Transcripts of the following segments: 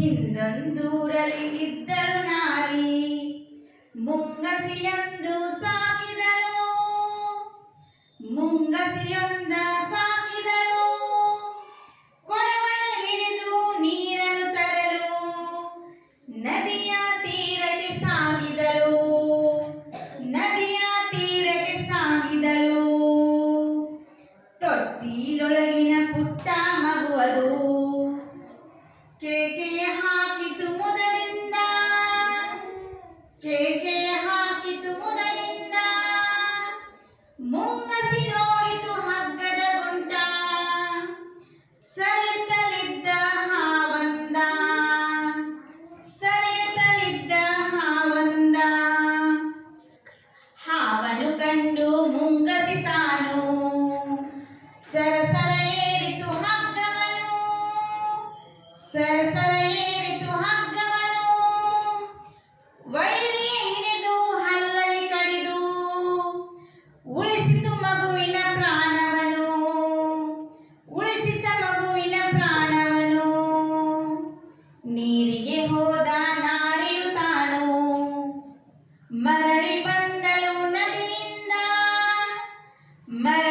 ಹಿಂದೊಂದೂರಲ್ಲಿ ಇದ್ದಳು ನಾರಿ. ಮುಂಗಸಿಯೊಂದು ಸಾಕಿದಳು. ಮುಂಗಸಿಯೊಂದ ಸಾಕಿದಳು. ಕೊಡವನ್ನು ಹಿಡಿದು ನೀರನ್ನು ತರಲು. ನದಿಯ ತೀರಕ್ಕೆ ಸಾಗಿದಳು. ನದಿಯ ತೀರಕ್ಕೆ ಸಾಗಿದಳು. ತೊಟ್ಟಿಲೊಳಗಿನ ಪುಟ್ಟ ಮಗುವದು. 友だ。もんがしの Mel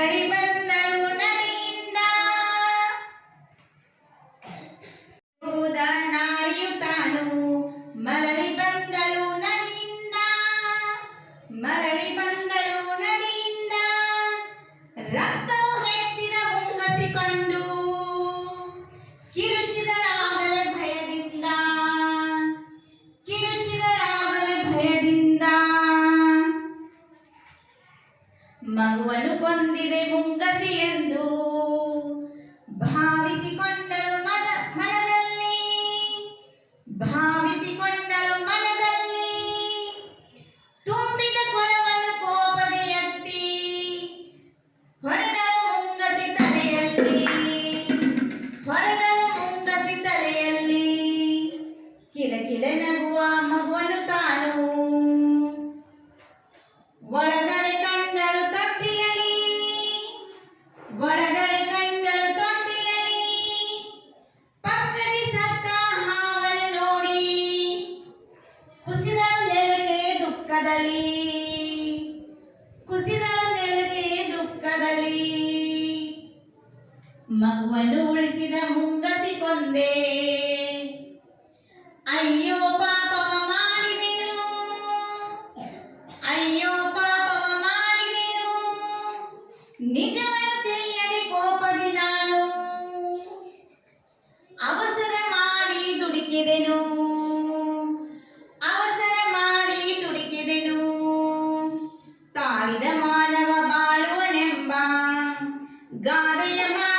ಮಗುವನ್ನು ಕೊಂದಿದೆ ಮುಂಗಸಿ ಎಂದು ದುಃಖದಲ್ಲಿ, ಕುಸಿದ ನೆಲಕ್ಕೆ ದುಃಖದಲ್ಲಿ, ಮಗುವನ್ನು ಉಳಿಸಿದ ಮುಂಗಸಿ ಕೊಂದೆ. ಅಯ್ಯೋ ಪಾಪವ ಮಾಡಿದೆನು, ಅಯ್ಯೋ ಪಾಪವ ಮಾಡಿದೆನು, ನಿಜವನ್ನು ತಿಳಿಯದೆ ಕೋಪದಿ ನಾನು, ಅವಸರ ಮಾಡಿ ದುಡುಕಿದೆನು. 的呀妈！